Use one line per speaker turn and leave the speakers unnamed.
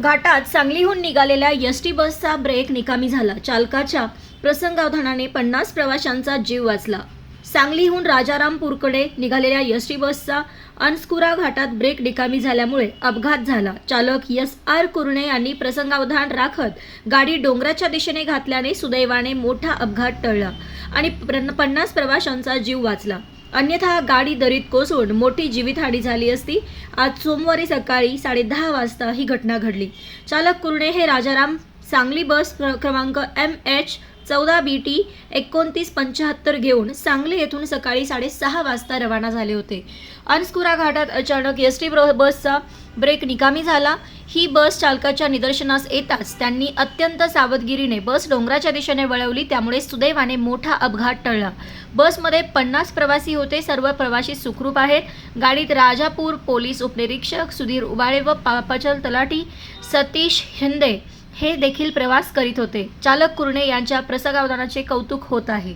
घाटात सांगलीहून निघालेल्या एस टी बसचा ब्रेक निकामी झाला. चालकाच्या प्रसंगावधानाने पन्नास प्रवाशांचा जीव वाचला. सांगलीहून राजारामपूरकडे निघालेल्या एस टी बसचा अनस्कुरा घाटात ब्रेक निकामी झाल्यामुळे अपघात झाला. चालक एस आर कुरणे यांनी प्रसंगावधान राखत गाडी डोंगराच्या दिशेने घातल्याने सुदैवाने मोठा अपघात टळला आणि प्र- पन्नास प्रवाशांचा जीव वाचला. अन्यथा गाडी दरीत कोसळून मोठी जीवितहानी झाली असती. आज सोमवारी सकाळी साडेदहा वाजता ही घटना घडली. चालक कुर्णे हे राजाराम. सांगली बस क्रमांक एम एच चौदा बी टी एकोणतीस पंच्याहत्तर घेऊन सांगली येथून सकाळी साडेसहा वाजता रवाना झाले होते. अनस्कुरा घाटात अचानक एस टी बसचा ब्रेक निकामी झाला. ही बस चालकाच्या निदर्शनास येताच त्यांनी अत्यंत सावधगिरीने बस डोंगराच्या दिशेने वळवली त्यामुळे सुदैवाने मोठा अपघात टळला. बसमध्ये पन्नास प्रवासी होते सर्व प्रवासी सुखरूप आहेत. गाडीत राजापूर पोलीस उपनिरीक्षक सुधीर उबाळे व पापचल तलाठी सतीश हिंदे हे देखील प्रवास करीत होते. चालक कुर्णे यांच्या प्रसंगावधानाचे कौतुक होत आहे.